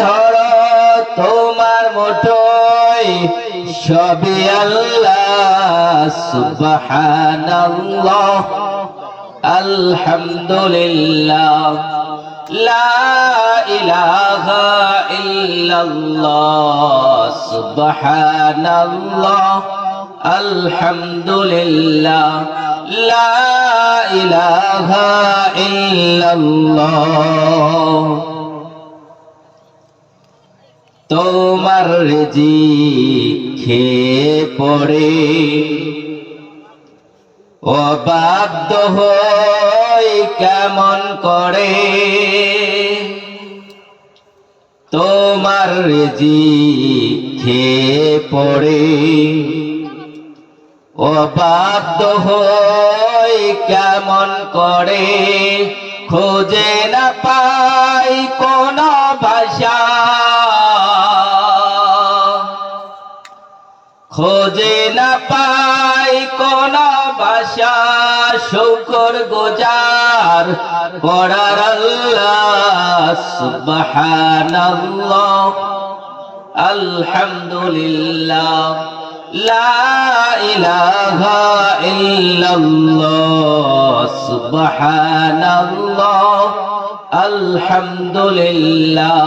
ধরো তোমার মুঠোয় সবই আল্লাহ, সুবহানাল্লাহ, আলহামদুলিল্লাহ, লা ইলাহা ইল্লাল্লাহ, সুবহানাল্লাহ, আলহামদুলিল্লাহ, লা ইলাহা ইল্লাল্লাহ। তোমার জি খেয়ে পড়ে। অবাধ্য হই কেমন করে? তোমার জি খেয়ে পড়ে। অবাধ্য হই কেমন করে? খোঁজে না পাই খোঁজে না পাই কোন ভাষা শুকর গোজার পড়ার সুবহানাল্লাহ আলহামদুলিল্লাহ লা আলহামদুলিল্লাহ।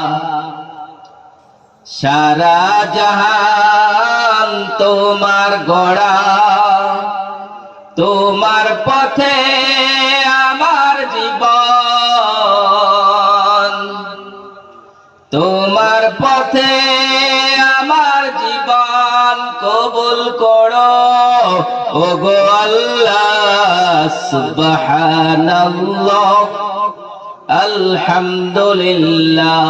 সারা জাহান তোমার গড়া, তোমার পথে আমার জীবন। তোমার পথে আমার জীবন কবুল করো ও গো আল্লাহ, সুবহানাল্লাহ, আলহামদুলিল্লাহ।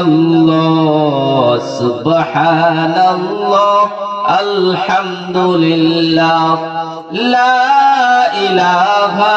ইল্লাল্লাহ সুবহানাল্লাহ আলহামদুলিল্লাহ লা ইলাহা